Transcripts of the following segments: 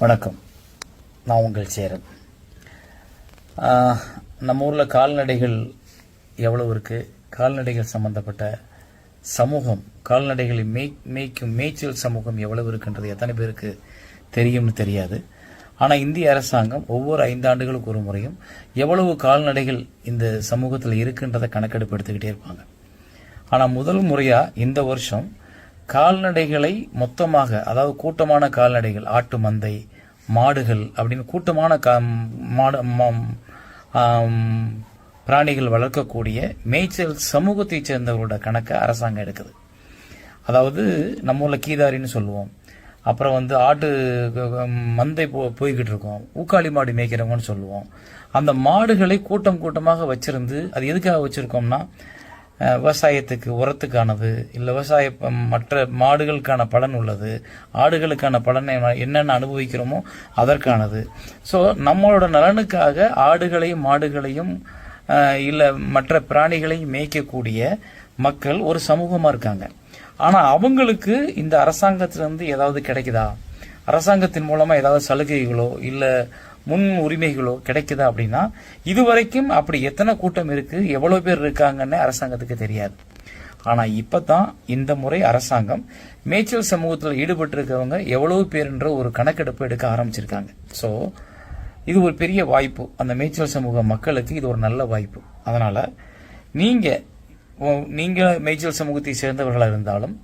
வணக்கம். நான் உங்கள் சேரன். நம்ம ஊரில் கால்நடைகள் எவ்வளவு இருக்குது கால்நடைகள் சம்மந்தப்பட்ட சமூகம் கால்நடைகளை மேய் மேய்க்கும் மேய்ச்சல் சமூகம் எவ்வளவு இருக்குன்றது எத்தனை பேருக்கு தெரியும்னு தெரியாது. ஆனால் இந்திய அரசாங்கம் ஒவ்வொரு ஐந்தாண்டுகளுக்கு ஒரு முறையும் எவ்வளவு கால்நடைகள் இந்த சமூகத்தில் இருக்குன்றதை கணக்கெடுப்பு எடுத்துக்கிட்டே இருப்பாங்க. ஆனால் முதல் முறையாக இந்த வருஷம் கால்நடைகளை மொத்தமாக அதாவது கூட்டமான கால்நடைகள் ஆட்டு மந்தை மாடுகள் அப்படின்னு கூட்டமான கா- மாடு பிராணிகள் வளர்க்கக்கூடிய மேய்ச்சல் சமூகத்தைச் சேர்ந்தவரோட கணக்கை அரசாங்கம் எடுக்குது. அதாவது நம்ம ஊரில் கீதாரின்னு சொல்லுவோம். அப்புறம் வந்து ஆட்டு மந்தை போ போய்கிட்டு இருக்கோம். ஊக்காளி மாடு மேய்க்கிறவங்கன்னு சொல்லுவோம். அந்த மாடுகளை கூட்டம் கூட்டமாக வச்சிருந்து அது எதுக்காக வச்சுருக்கோம்னா விவசாயத்துக்கு உரத்துக்கானது இல்லை விவசாய மற்ற மாடுகளுக்கான பலன் உள்ளது ஆடுகளுக்கான பலனை என்னென்ன அனுபவிக்கிறோமோ அதற்கானது. ஸோ நம்மளோட நலனுக்காக ஆடுகளையும் மாடுகளையும் இல்லை மற்ற பிராணிகளையும் மேய்க்கக்கூடிய மக்கள் ஒரு சமூகமாக இருக்காங்க. ஆனால் அவங்களுக்கு இந்த அரசாங்கத்திலேருந்து ஏதாவது கிடைக்குதா? அரசாங்கத்தின் மூலமா ஏதாவது சலுகைகளோ இல்ல முன் உரிமைகளோ கிடைக்குதா அப்படின்னா இதுவரைக்கும் அப்படி எத்தனை கூட்டம் இருக்கு எவ்வளவு பேர் இருக்காங்கன்னு அரசாங்கத்துக்கு தெரியாது. ஆனா இப்பதான் இந்த முறை அரசாங்கம் மேய்ச்சல் சமூகத்தில் ஈடுபட்டு இருக்கவங்க எவ்வளவு பேருன்ற ஒரு கணக்கெடுப்பு எடுக்க ஆரம்பிச்சிருக்காங்க. சோ இது ஒரு பெரிய வாய்ப்பு. அந்த மேய்ச்சல் சமூக மக்களுக்கு இது ஒரு நல்ல வாய்ப்பு. அதனால நீங்க நீங்க மேய்ச்சல் சமூகத்தை சேர்ந்தவர்களா இருந்தாலும்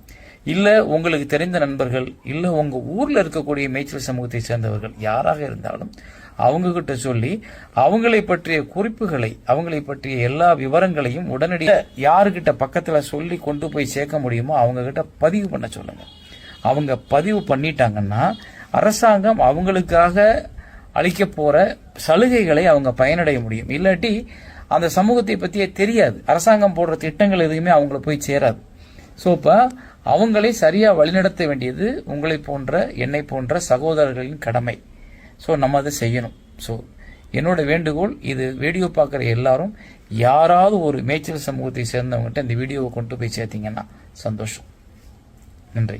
இல்லை உங்களுக்கு தெரிந்த நண்பர்கள் இல்லை உங்கள் ஊரில் இருக்கக்கூடிய மேய்ச்சல் சமூகத்தை சேர்ந்தவர்கள் யாராக இருந்தாலும் அவங்கக்கிட்ட சொல்லி அவங்களை பற்றிய குறிப்புகளை அவங்களை பற்றிய எல்லா விவரங்களையும் உடனடியாக யாருக்கிட்ட பக்கத்தில் சொல்லி கொண்டு போய் சேர்க்க முடியுமோ அவங்கக்கிட்ட பதிவு பண்ண சொல்லுங்கள் அவங்க பதிவு பண்ணிட்டாங்கன்னா அரசாங்கம் அவங்களுக்காக அளிக்க போகிற சலுகைகளை அவங்க பயனடைய முடியும். இல்லாட்டி அந்த சமூகத்தை பற்றியே தெரியாது. அரசாங்கம் போடுற திட்டங்கள் எதுவுமே அவங்கள போய் சேராது. ஸோ இப்போ அவங்களை சரியாக வழிநடத்த வேண்டியது உங்களை போன்ற என்னை போன்ற சகோதரர்களின் கடமை. ஸோ நம்ம அதை செய்யணும். ஸோ என்னோட வேண்டுகோள் இது வீடியோ பார்க்குற எல்லாரும் யாராவது ஒரு மேய்ச்சல் சமூகத்தை சேர்ந்தவங்ககிட்ட இந்த வீடியோவை கொண்டு போய் சேர்த்தீங்கன்னா சந்தோஷம். நன்றி.